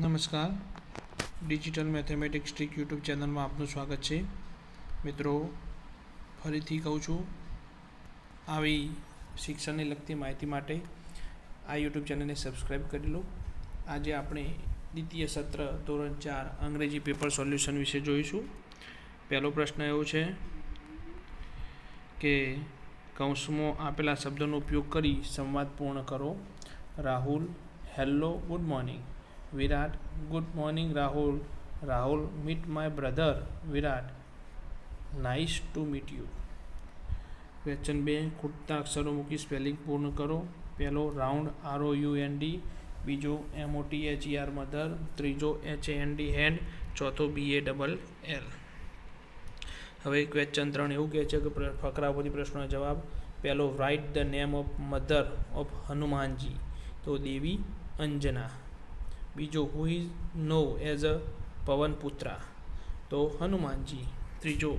નમસ્કાર. Digital mathematics trick YouTube ચેનલમાં આપનું સ્વાગત છે. મિત્રો, ફરીથી કહું છું, આવી શિક્ષણને લગતી માહિતી માટે આ યુટ્યુબ ચેનલને સબસ્ક્રાઈબ કરી લો. આજે આપણે દ્વિતીય સત્ર ધોરણ ચાર અંગ્રેજી પેપર સોલ્યુશન વિશે જોઈશું. પહેલો પ્રશ્ન એવો છે કે કૌંસમાં આપેલા શબ્દોનો ઉપયોગ કરી સંવાદ પૂર્ણ કરો. Rahul hello good morning Virat good morning Rahul Rahul meet my brother Virat nice to meet you question બે ખૂટતા અક્ષરો મૂકી સ્પેલિંગ પૂર્ણ કરો. પહેલો round R O U N D બીજો M O T H R mother ત્રીજો H A N D hand ચોથો બી એ ડબલ એલ હવે ક્વેશ્ચન ત્રણ એવું કહે છે કે ફકરા પરથી પ્રશ્નનો જવાબ. પહેલો write the name of mother of Hanumanji તો દેવી અંજના. બીજો who is no as a પવનપુત્રા. તો હનુમાનજી. ત્રીજો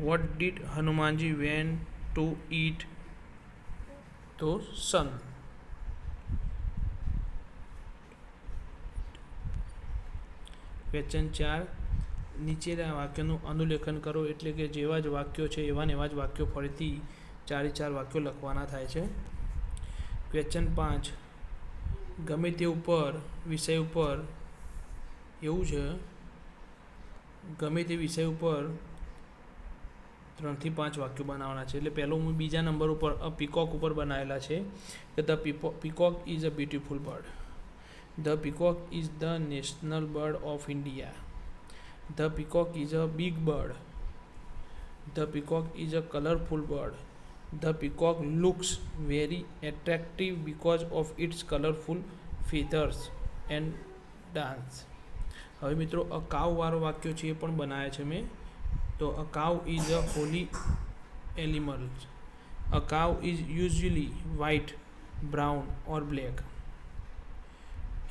what did Hanumanji went to eat તો સન ક્વેશ્ચન ચાર, નીચેના વાક્યનું અનુલેખન કરો એટલે કે જેવા જ વાક્યો છે એવા ને એવા જ વાક્યો ફરીથી ચારે ચાર વાક્યો લખવાના થાય છે. ક્વેશ્ચન પાંચ ગમે તે ઉપર, વિષય ઉપર, એવું છે. ગમે તે વિષય ઉપર ત્રણથી પાંચ વાક્યો બનાવવાના છે. એટલે પહેલો હું બીજા નંબર ઉપર પીકોક ઉપર બનાવેલા છે કે the peacock is a beautiful bird. The peacock is the national bird of India. The peacock is a big bird. The peacock is a colourful bird. The peacock looks very attractive because of its colorful feathers and dance હવે મિત્રો અ કાવવાળો વાક્યો છે એ પણ બનાવ્યા છે મેં. તો a cow is a holy animal a cow is usually white brown or black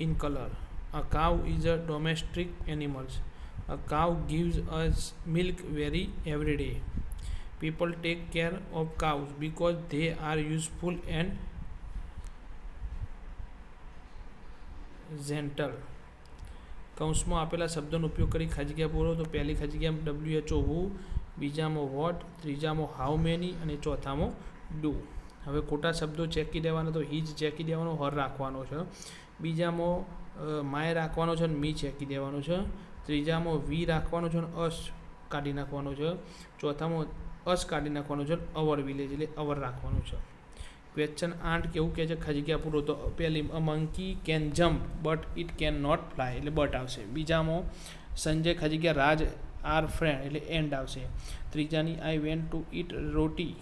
in colour a cow is a domestic animals a cow gives us milk very every day. People take care of cows because they are useful and gentle. કૌંસમાં આપેલા શબ્દોનો ઉપયોગ કરી ખાજગ્યા પૂરો તો પહેલી ખાજગ્યા WHO હુ બીજામાં vote ત્રીજામાં how many અને ચોથામાં ડુ હવે ખોટા શબ્દો ચેકી દેવાના તો હિજ ચેકી દેવાનો હર રાખવાનો છે. બીજામાં માય રાખવાનો છે અને મી ચેકી દેવાનો છે. ત્રીજામાં વી રાખવાનો છે અને અસ કાઢી નાખવાનો છે. ચોથામાં અસ કાઢી નાખવાનો છે અવર વિલેજ એટલે અવર રાખવાનું છે. ક્વેશ્ચન આઠ કેવું કહે છે, ખજગ્યા પૂરો તો પહેલી monkey can jump but it can not fly એટલે બટ આવશે. બીજામાં, સંજય ખજગ્યા રાજ આર ફ્રેન્ડ એટલે એન્ડ આવશે. ત્રીજાની I went to eat roti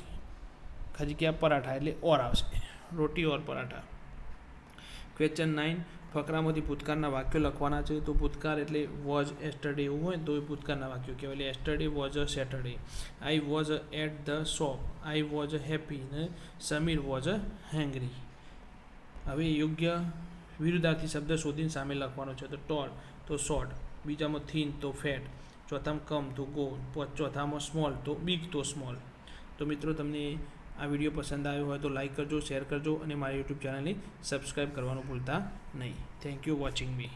ખજગ્યા paratha, એટલે ઓર આવશે. Roti or paratha. Question nine ફકરામાંથી ભૂતકાળના વાક્યો લખવાના છે. તો ભૂતકાળ એટલે વોઝ એસ્ટરડે એવું હોય તો એ ભૂતકાળના વાક્યો કહેવાય. Yesterday was a Saturday I was at the shop I was happy ને સમીર વોઝ અ હેંગરી હવે યોગ્ય વિરુદ્ધાર્થી શબ્દ શોધીને સામે લખવાનો છે. તો ટોલ તો શોર્ટ બીજામાં થીન તો ફેટ ચોથામાં કમ, તો ગો ચોથામાં સ્મોલ તો બિગ તો સ્મોલ તો મિત્રો, તમને આ વીડિયો પસંદ આવ્યો હોય તો લાઈક કરજો, શેર કરજો અને મારી યુટ્યુબ ચેનલને સબસ્ક્રાઈબ કરવાનું ભૂલતા નહીં. Thank you watching me